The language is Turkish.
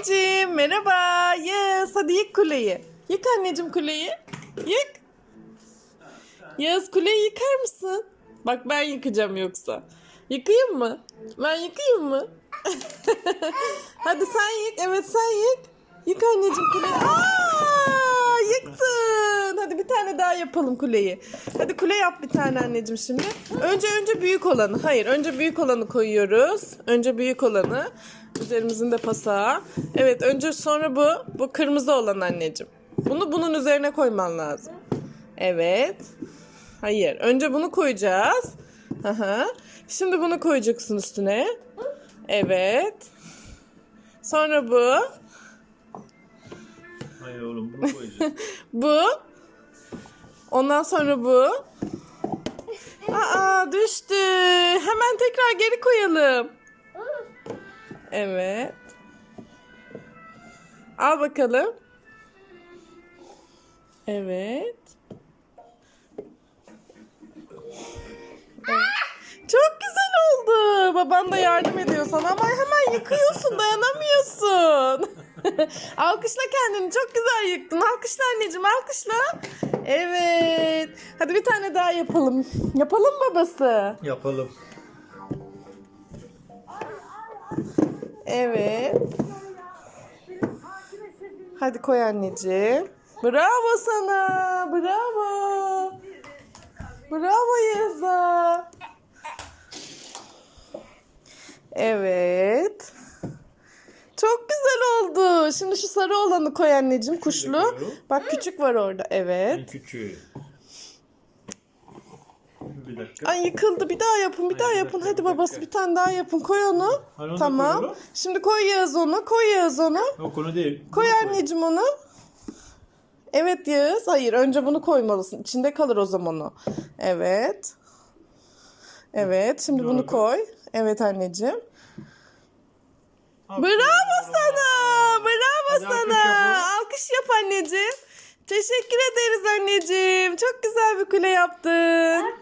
anneciğim. Merhaba. Yes. Hadi yık kuleyi. Yık anneciğim kuleyi. Yık. Yağız kuleyi yıkar mısın? Bak ben yıkacağım yoksa. Yıkayayım mı? Ben yıkayayım mı? Hadi sen yık. Evet sen yık. Yık anneciğim kuleyi. Aa, yıktın. Hadi bir tane daha yapalım kuleyi. Hadi kule yap bir tane anneciğim şimdi. Önce önce büyük olanı. Hayır önce büyük olanı koyuyoruz. Önce büyük olanı. Üzerimizin de pasağı. Evet önce sonra bu. Bu kırmızı olan anneciğim. Bunu bunun üzerine koyman lazım. Evet. Hayır. Önce bunu koyacağız. Aha. Şimdi bunu koyacaksın üstüne. Evet. Sonra bu. Hayır bunu koyacağız. Bu. Ondan sonra bu. Aa düştü. Hemen tekrar geri koyalım. Evet. Al bakalım. Evet. Evet. Çok güzel oldu. Baban da yardım ediyor sana ama hemen yıkıyorsun, dayanamıyorsun. alkışla kendini. Çok güzel yıktın. Alkışla anneciğim, alkışla. Evet. Hadi bir tane daha yapalım. Yapalım babası. Yapalım. Evet. Hadi koy anneciğim. Bravo sana. Bravo. Bravo Yeza. Evet. Oldu. Şimdi şu sarı olanı koy anneciğim kuşlu. Bak küçük var orada. Evet. Küçüğü. Bir dakika. Ay yıkıldı. Bir daha yapın. Bir daha bir yapın. dakika, Hadi bir babası dakika. bir tane daha yapın. Koy onu. Onu da Tamam. koyuyorum. Şimdi koy Yağız onu. Koy Yağız onu. O konu değil. Koy Bunu anneciğim onu. Evet Yağız. Hayır önce bunu koymalısın. İçinde kalır o zaman o. Evet. Evet. Şimdi Dur bunu koy. Evet anneciğim. Aferin. Bravo sana. Bravo Hadi alkış sana. yapalım. Alkış yap anneciğim. Teşekkür ederiz anneciğim. Çok güzel bir kule yaptın.